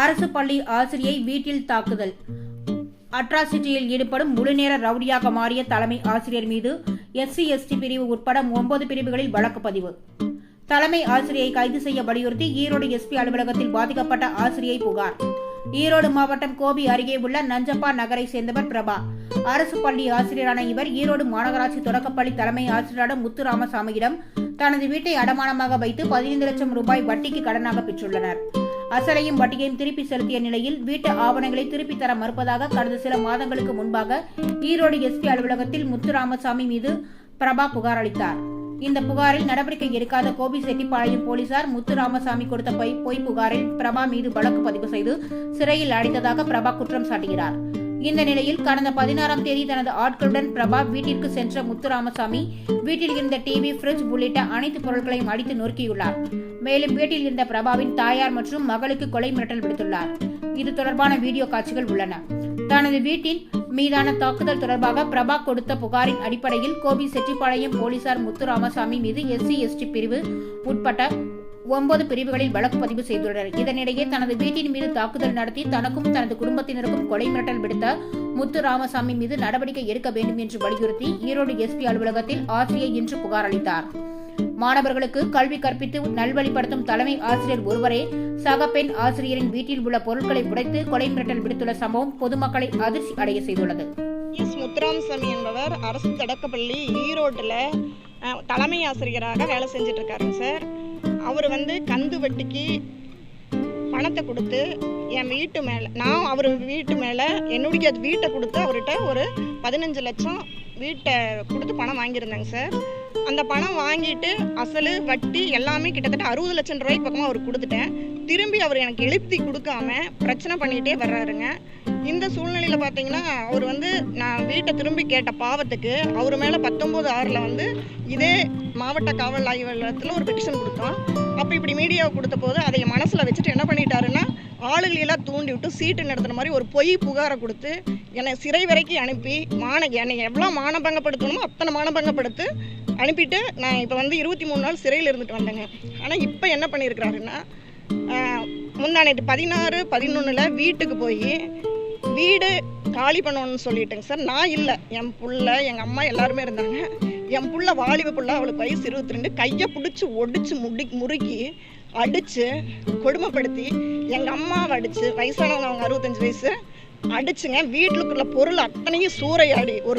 அரசு பள்ளி ஆசிரியை வீட்டில் தாக்குதல். அட்ராசிட்டியில் ஈடுபடும் முழுநேர ரவுடியாக மாறிய தலைமை ஆசிரியர் மீது எஸ்சி எஸ்டி பிரிவு உட்பட ஒன்பது பிரிவுகளில் வழக்கு பதிவு. தலைமை ஆசிரியை கைது செய்ய வலியுறுத்தி ஈரோடு எஸ்பி அலுவலகத்தில் பாதிக்கப்பட்ட ஆசிரியை புகார். ஈரோடு மாவட்டம் கோபி அருகே உள்ள நஞ்சப்பா நகரை சேர்ந்தவர் பிரபா. அரசு பள்ளி ஆசிரியரான இவர் ஈரோடு மாநகராட்சி தொடக்கப்பள்ளி தலைமை ஆசிரியரான முத்து ராமசாமியிடம் தனது வீட்டை அடமானமாக வைத்து பதினைந்து லட்சம் ரூபாய் வட்டிக்கு கடனாக பெற்றுள்ளனர். அசலையும் வட்டியையும் திருப்பி செலுத்திய நிலையில் வீட்டு ஆவணங்களை திருப்பி தர மறுப்பதாக கடந்த சில மாதங்களுக்கு முன்பாக ஈரோடு எஸ்பி அலுவலகத்தில் முத்துராமசாமி மீது பிரபா புகார் அளித்தார். இந்த புகாரில் நடவடிக்கை எடுக்காத கோபி செட்டிப்பாளையம் போலீசார் முத்து ராமசாமி கொடுத்த பொய் பொய் புகாரில் பிரபா மீது வழக்கு பதிவு செய்து சிறையில் அடைத்ததாக பிரபா குற்றம் சாட்டுகிறார். இந்த நிலையில் கடந்த பதினாறாம் தேதி தனது ஆட்களுடன் பிரபா வீட்டிற்கு சென்ற முத்துராமசாமி வீட்டில் இருந்த டிவி ஃபிரிட்ஜ் உள்ளிட்ட அனைத்து பொருட்களையும் அடித்து நொறுக்கியுள்ளார். மேலும் வீட்டில் இருந்த பிரபாவின் தாயார் மற்றும் மகளுக்கு கொலை மிரட்டல் விடுத்துள்ளார். இது தொடர்பான வீடியோ காட்சிகள் உள்ளன. தனது வீட்டின் மீதான தாக்குதல் தொடர்பாக பிரபா கொடுத்த புகாரின் அடிப்படையில் கோபி செட்டிப்பாளையம் போலீசார் முத்துராமசாமி மீது எஸ்சி எஸ்டி பிரிவு உட்பட்ட ஒன்பது பிரிவுகளில் வழக்கு பதிவு செய்துள்ளனர். இதனிடையே தனது வீட்டின் மீது தாக்குதல் நடத்தி தனக்கும் தனது குடும்பத்தினருக்கும் கொலை மிரட்டல் விடுத்த முத்து ராமசாமி மீது நடவடிக்கை எடுக்க வேண்டும் என்று வலியுறுத்தி ஈரோடு எஸ்பி அலுவலகத்தில் ஆசிரியை இன்று புகார் அளித்தார். மாணவர்களுக்கு கல்வி கற்பித்து நல்வழிப்படுத்தும் தலைமை ஆசிரியர் ஒருவரே சக பெண் ஆசிரியரின் வீட்டில் உள்ள பொருட்களை உடைத்து கொலை மிரட்டல் விடுத்துள்ள சம்பவம் பொதுமக்களை அதிர்ச்சி அடைய செய்துள்ளது. எஸ். முத்துராமசாமி என்பவர் அரசு தொடக்கப்பள்ளி ஈரோட்டில் தலைமை ஆசிரியராக வேலை செஞ்சிட்டு இருக்காருங்க சார். அவர் வந்து கந்து வட்டிக்கு பணத்தை கொடுத்து என் வீட்டு மேலே நான் அவர் வீட்டு மேலே என்னுடைய வீட்டை கொடுத்து அவர்கிட்ட ஒரு பதினஞ்சு லட்சம் வீட்டை கொடுத்து பணம் வாங்கியிருந்தேங்க சார். அந்த பணம் வாங்கிட்டு அசல் வட்டி எல்லாமே கிட்டத்தட்ட அறுபது லட்சம் ரூபாய்க்கு பக்கமாக அவர் கொடுத்துட்டேன். திரும்பி அவர் எனக்கு எழுப்பி கொடுக்காம பிரச்சனை பண்ணிகிட்டே வர்றாருங்க. இந்த சூழ்நிலையில் பார்த்தீங்கன்னா அவர் வந்து நான் வீட்டை திரும்பி கேட்ட பாவத்துக்கு அவர் மேலே பத்தொம்போது ஆறில் வந்து இதே மாவட்ட காவல் ஆய்வாளத்தில் ஒரு பெட்டிஷன் கொடுத்தோம். அப்போ இப்படி மீடியாவை கொடுத்த போது அதை மனசில் வச்சுட்டு என்ன பண்ணிட்டாருன்னா ஆளுகளையெல்லாம் தூண்டி விட்டு சீட்டு நடத்துன மாதிரி ஒரு பொய் புகாரை கொடுத்து என்னை சிறை வரைக்கும் அனுப்பி மான என்னை எவ்வளோ மானபங்கப்படுத்தணுமோ அத்தனை மானபங்கப்படுத்து அனுப்பிட்டு நான் இப்போ வந்து இருபத்தி மூணு நாள் சிறையில் இருந்துட்டு வந்தேங்க. ஆனால் இப்போ என்ன பண்ணியிருக்கிறாருன்னா முந்தானேட்டு பதினாறு பதினொன்றில் வீட்டுக்கு போய் வீடு காலி பண்ணணும்னு சொல்லிட்டேங்க சார். நான் இல்லை. என் புள்ள எங்கள் அம்மா எல்லாருமே இருந்தாங்க. என் புள்ள வாலிப புள்ள அவளுக்கு வயசு இருபத்தி ரெண்டு. கையை பிடிச்சி ஒடிச்சு முடி முறுக்கி அடித்து கொடுமைப்படுத்தி எங்கள் அம்மாவை அடித்து வயசானவங்க அவங்க அறுபத்தஞ்சி வயசு அடிச்சுங்க. வீட்டுக்குள்ள பொருள் அத்தனையும் சூறையாடி. ஒரு